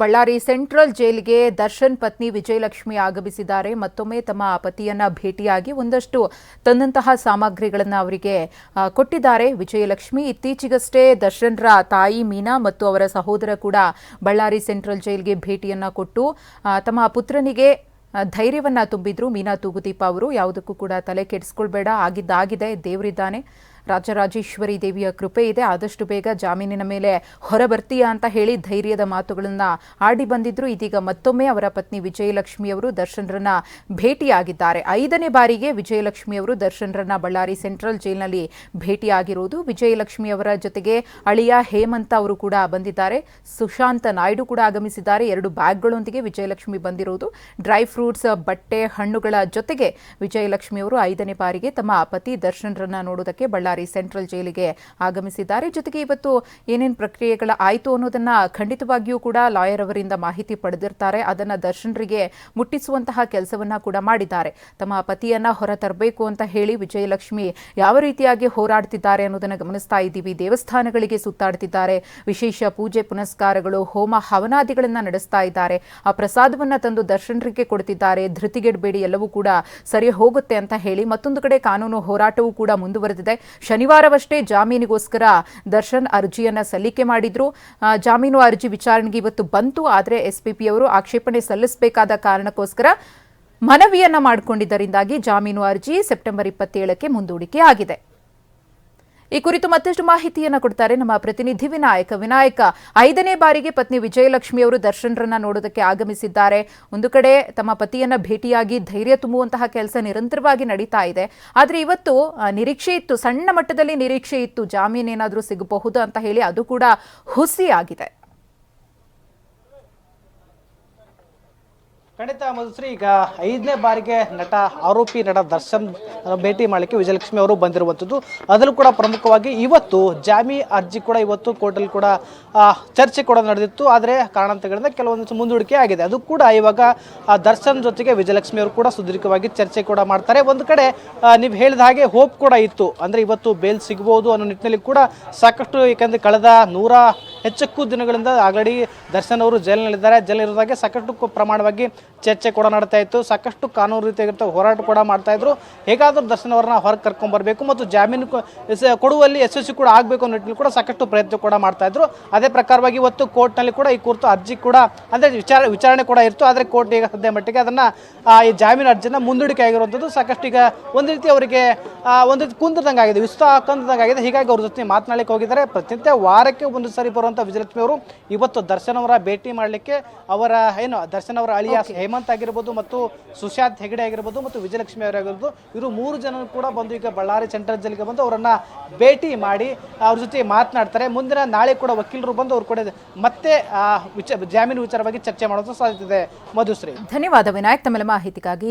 Ballari central ಜೈಲಿಗೆ ದರ್ಶನ್ ಪತ್ನಿ ವಿಜಯಲಕ್ಷ್ಮಿ ಆಗಮಿಸಿದ್ದಾರೆ. ಮತ್ತೊಮ್ಮೆ ತಮ್ಮ ಪತಿಯನ್ನ ಭೇಟಿಯಾಗಿ ಒಂದಷ್ಟು ತಂದಂತಹ ಸಾಮಗ್ರಿಗಳನ್ನು ಅವರಿಗೆ ಕೊಟ್ಟಿದ್ದಾರೆ. ವಿಜಯಲಕ್ಷ್ಮಿ ಇತ್ತೀಚೆಗಷ್ಟೇ ದರ್ಶನ್ರ ತಾಯಿ ಮೀನಾ ಮತ್ತು ಅವರ ಸಹೋದರ ಕೂಡ ಬಳ್ಳಾರಿ ಸೆಂಟ್ರಲ್ ಜೈಲ್ಗೆ ಭೇಟಿಯನ್ನ ಕೊಟ್ಟು ತಮ್ಮ ಪುತ್ರನಿಗೆ ಧೈರ್ಯವನ್ನ ತುಂಬಿದ್ರು. ಮೀನಾ ತೂಗುದೀಪ ಅವರು ಯಾವುದಕ್ಕೂ ಕೂಡ ತಲೆ ಕೆಡಿಸ್ಕೊಳ್ಬೇಡ. ಆಗಿದ್ದಾಗಿದೆ. ದೇವರಿದ್ದಾನೆ. ರಾಜರಾಜೇಶ್ವರಿ ದೇವಿಯ ಕೃಪೆ ಇದೆ. ಆದಷ್ಟು ಬೇಗ ಜಾಮೀನಿನ ಮೇಲೆ ಹೊರಬರ್ತೀಯಾ ಅಂತ ಹೇಳಿ ಧೈರ್ಯದ ಮಾತುಗಳನ್ನ ಆಡಿ ಬಂದಿದ್ರು. ಇದೀಗ ಮತ್ತೊಮ್ಮೆ ಅವರ ಪತ್ನಿ ವಿಜಯಲಕ್ಷ್ಮಿ ಅವರು ದರ್ಶನ್ರನ್ನ ಭೇಟಿಯಾಗಿದ್ದಾರೆ. ಐದನೇ ಬಾರಿಗೆ ವಿಜಯಲಕ್ಷ್ಮಿ ಅವರು ದರ್ಶನ್ರನ್ನ ಬಳ್ಳಾರಿ ಸೆಂಟ್ರಲ್ ಜೈಲ್ನಲ್ಲಿ ಭೇಟಿಯಾಗಿರುವುದು. ವಿಜಯಲಕ್ಷ್ಮಿ ಅವರ ಜೊತೆಗೆ ಅಳಿಯ ಹೇಮಂತ ಅವರು ಕೂಡ ಬಂದಿದ್ದಾರೆ. ಸುಶಾಂತ ನಾಯ್ಡು ಕೂಡ ಆಗಮಿಸಿದ್ದಾರೆ. ಎರಡು ಬ್ಯಾಗ್ಗಳೊಂದಿಗೆ ವಿಜಯಲಕ್ಷ್ಮಿ ಬಂದಿರುವುದು. ಡ್ರೈ ಫ್ರೂಟ್ಸ್, ಬಟ್ಟೆ, ಹಣ್ಣುಗಳ ಜೊತೆಗೆ ವಿಜಯಲಕ್ಷ್ಮಿ ಅವರು ಐದನೇ ಬಾರಿಗೆ ತಮ್ಮ ಪತಿ ದರ್ಶನ್ರನ್ನ ನೋಡೋದಕ್ಕೆ ಬಳ್ಳಾರಿ ಸೆಂಟ್ರಲ್ ಜೈಲಿಗೆ ಆಗಮಿಸಿದ್ದಾರೆ. ಜೊತೆಗೆ ಇವತ್ತು ಏನೇನು ಪ್ರಕ್ರಿಯೆಗಳ ಆಯಿತು ಅನ್ನೋದನ್ನ ಖಂಡಿತವಾಗಿಯೂ ಕೂಡ ಲಾಯರ್ ಅವರಿಂದ ಮಾಹಿತಿ ಪಡೆದಿರ್ತಾರೆ. ಅದನ್ನ ದರ್ಶನ್ರಿಗೆ ಮುಟ್ಟಿಸುವಂತಹ ಕೆಲಸವನ್ನ ಕೂಡ ಮಾಡಿದ್ದಾರೆ. ತಮ್ಮ ಪತಿಯನ್ನ ಹೊರ ತರಬೇಕು ಅಂತ ಹೇಳಿ ವಿಜಯಲಕ್ಷ್ಮಿ ಯಾವ ರೀತಿಯಾಗಿ ಹೋರಾಡ್ತಿದ್ದಾರೆ ಅನ್ನೋದನ್ನ ಗಮನಿಸ್ತಾ ಇದ್ದೀವಿ. ದೇವಸ್ಥಾನಗಳಿಗೆ ಸುತ್ತಾಡ್ತಿದ್ದಾರೆ. ವಿಶೇಷ ಪೂಜೆ ಪುನಸ್ಕಾರಗಳು, ಹೋಮ ಹವನಾದಿಗಳನ್ನ ನಡೆಸ್ತಾ ಇದ್ದಾರೆ. ಆ ಪ್ರಸಾದವನ್ನ ತಂದು ದರ್ಶನರಿಗೆ ಕೊಡ್ತಿದ್ದಾರೆ. ಧೃತಿಗೆಡಬೇಡಿ ಎಲ್ಲವೂ ಕೂಡ ಸರಿ ಹೋಗುತ್ತೆ ಅಂತ ಹೇಳಿ ಮತ್ತೊಂದು ಕಡೆ ಕಾನೂನು ಹೋರಾಟವೂ ಕೂಡ ಮುಂದುವರೆದಿದೆ. ಶನಿವಾರವಷ್ಟೇ ಜಾಮೀನಿಗೋಸ್ಕರ ದರ್ಶನ್ ಅರ್ಜಿಯನ್ನು ಸಲ್ಲಿಕೆ ಮಾಡಿದ್ರು. ಜಾಮೀನು ಅರ್ಜಿ ವಿಚಾರಣೆಗೆ ಇವತ್ತು ಬಂತು, ಆದರೆ ಎಸ್ಪಿಪಿ ಅವರು ಆಕ್ಷೇಪಣೆ ಸಲ್ಲಿಸಬೇಕಾದ ಕಾರಣಕ್ಕೋಸ್ಕರ ಮನವಿಯನ್ನ ಮಾಡಿಕೊಂಡಿದ್ದರಿಂದಾಗಿ ಜಾಮೀನು ಅರ್ಜಿ ಸೆಪ್ಟೆಂಬರ್ ಇಪ್ಪತ್ತೇಳಕ್ಕೆ ಮುಂದೂಡಿಕೆ ಆಗಿದೆ. ಈ ಕುರಿತು ಮತ್ತಷ್ಟು ಮಾಹಿತಿಯನ್ನು ಕೊಡ್ತಾರೆ ನಮ್ಮ ಪ್ರತಿನಿಧಿ ವಿನಾಯಕ. ವಿನಾಯಕ, ಐದನೇ ಬಾರಿಗೆ ಪತ್ನಿ ವಿಜಯಲಕ್ಷ್ಮಿ ಅವರು ದರ್ಶನ್ರನ್ನ ನೋಡೋದಕ್ಕೆ ಆಗಮಿಸಿದ್ದಾರೆ. ಒಂದು ಕಡೆ ತಮ್ಮ ಪತಿಯನ್ನ ಭೇಟಿಯಾಗಿ ಧೈರ್ಯ ತುಂಬುವಂತಹ ಕೆಲಸ ನಿರಂತರವಾಗಿ ನಡೀತಾ ಇದೆ. ಆದರೆ ಇವತ್ತು ನಿರೀಕ್ಷೆ ಇತ್ತು, ಸಣ್ಣ ಮಟ್ಟದಲ್ಲಿ ನಿರೀಕ್ಷೆ ಇತ್ತು, ಜಾಮೀನು ಏನಾದರೂ ಸಿಗಬಹುದು ಅಂತ ಹೇಳಿ ಅದು ಕೂಡ ಹುಸಿಯಾಗಿದೆ. ಖಂಡಿತ ಮಧುಶ್ರೀ ಈಗ ಐದನೇ ಬಾರಿಗೆ ನಟ ಆರೋಪಿ ನಟ ದರ್ಶನ್ ಭೇಟಿ ಮಾಡಲಿಕ್ಕೆ ವಿಜಯಲಕ್ಷ್ಮಿ ಅವರು ಬಂದಿರುವಂಥದ್ದು. ಅದರಲ್ಲೂ ಕೂಡ ಪ್ರಮುಖವಾಗಿ ಇವತ್ತು ಜಾಮಿ ಅರ್ಜಿ ಕೂಡ ಇವತ್ತು ಕೋರ್ಟಲ್ಲಿ ಕೂಡ ಚರ್ಚೆ ಕೂಡ ನಡೆದಿತ್ತು. ಆದರೆ ಕಾರಣಾಂತರಗಳಿಂದ ಕೆಲವೊಂದಿಷ್ಟು ಮುಂದೂಡಿಕೆ ಆಗಿದೆ. ಅದು ಕೂಡ ಇವಾಗ ದರ್ಶನ್ ಜೊತೆಗೆ ವಿಜಯಲಕ್ಷ್ಮಿ ಅವರು ಕೂಡ ಸುದೀರ್ಘವಾಗಿ ಚರ್ಚೆ ಕೂಡ ಮಾಡ್ತಾರೆ. ಒಂದು ಕಡೆ ನೀವು ಹೇಳಿದ ಹಾಗೆ ಹೋಪ್ ಕೂಡ ಇತ್ತು. ಅಂದರೆ ಇವತ್ತು ಬೇಲ್ ಸಿಗ್ಬೋದು ಅನ್ನೋ ನಿಟ್ಟಿನಲ್ಲಿ ಕೂಡ ಸಾಕಷ್ಟು, ಏಕೆಂದರೆ ಕಳೆದ ನೂರ ಹೆಚ್ಚಕ್ಕೂ ದಿನಗಳಿಂದ ಆಲ್ರೆಡಿ ದರ್ಶನ್ ಅವರು ಜೈಲಿನಲ್ಲಿದ್ದಾರೆ. ಜೈಲಿರೋದಾಗೆ ಸಾಕಷ್ಟು ಪ್ರಮಾಣವಾಗಿ ಚರ್ಚೆ ಕೂಡ ನಡ್ತಾ ಇತ್ತು. ಸಾಕಷ್ಟು ಕಾನೂನು ರೀತಿಯಾಗಿರ್ತ ಹೋರಾಟ ಕೂಡ ಮಾಡ್ತಾ ಇದ್ರು. ಹೇಗಾದರೂ ದರ್ಶನ್ ಅವರನ್ನ ಹೊರಗೆ ಕರ್ಕೊಂಡ್ಬರಬೇಕು ಮತ್ತು ಜಾಮೀನು ಕೊಡುವಲ್ಲಿ ಯಶಸ್ವಿ ಕೂಡ ಆಗಬೇಕು ಅನ್ನೋ ನಿಟ್ಟಿನಲ್ಲಿ ಕೂಡ ಸಾಕಷ್ಟು ಪ್ರಯತ್ನ ಕೂಡ ಮಾಡ್ತಾ ಇದ್ರು. ಅದೇ ಪ್ರಕಾರವಾಗಿ ಇವತ್ತು ಕೋರ್ಟ್ನಲ್ಲಿ ಕೂಡ ಈ ಕುರಿತು ಅರ್ಜಿ ಕೂಡ ಅಂದರೆ ವಿಚಾರ, ವಿಚಾರಣೆ ಕೂಡ ಇತ್ತು. ಆದರೆ ಕೋರ್ಟ್ ಈಗ ಸದ್ಯ ಮಟ್ಟಿಗೆ ಅದನ್ನು ಈ ಜಾಮೀನು ಅರ್ಜಿನ ಮುಂದೂಡಿಕೆ ಆಗಿರುವಂಥದ್ದು ಸಾಕಷ್ಟು ಈಗ ಒಂದು ರೀತಿ ಅವರಿಗೆ ಒಂದು ರೀತಿ ಕುಂದಿದಂಗೆ ಆಗಿದೆ ವಿಸ್ತಾರ ಕಂದಂಗೆ ಹೀಗಾಗಿ ಅವ್ರ ಜೊತೆ ಮಾತನಾಡಲಿಕ್ಕೆ ಹೋಗಿದ್ದಾರೆ. ಪ್ರತಿನಿತ್ಯ ವಾರಕ್ಕೆ ಒಂದು ಸರಿ ಬರುವಂಥ ವಿಜಯಲಕ್ಷ್ಮಿ ಅವರು ಇವತ್ತು ದರ್ಶನ್ ಅವರ ಭೇಟಿ ಮಾಡಲಿಕ್ಕೆ ಅವರ ಏನು ದರ್ಶನ್ ಅವರ ಅಳಿಯ ಹೇಮಂತ್ ಆಗಿರ್ಬೋದು ಮತ್ತು ಸುಶಾಂತ್ ಹೆಗಡೆ ಆಗಿರ್ಬೋದು ಮತ್ತು ವಿಜಯಲಕ್ಷ್ಮಿ ಅವರಾಗಿರ್ಬೋದು ಇವರು ಮೂರು ಜನ ಕೂಡ ಬಂದು ಈಗ ಬಳ್ಳಾರಿ ಸೆಂಟ್ರಲ್ ಜೈಲಿಗೆ ಬಂದು ಅವರನ್ನು ಭೇಟಿ ಮಾಡಿ ಅವ್ರ ಜೊತೆ ಮಾತನಾಡ್ತಾರೆ. ಮುಂದಿನ ನಾಳೆ ಕೂಡ ವಕೀಲರು ಬಂದು ಅವ್ರು ಕೂಡ ಮತ್ತೆ ಜಾಮೀನು ವಿಚಾರವಾಗಿ ಚರ್ಚೆ ಮಾಡೋದು ಸಾಧ್ಯತೆ ಇದೆ. ಮಧುಶ್ರೀ. ಧನ್ಯವಾದ ವಿನಾಯಕ್ ತಮ್ಮೆಲ್ಲ ಮಾಹಿತಿಗಾಗಿ.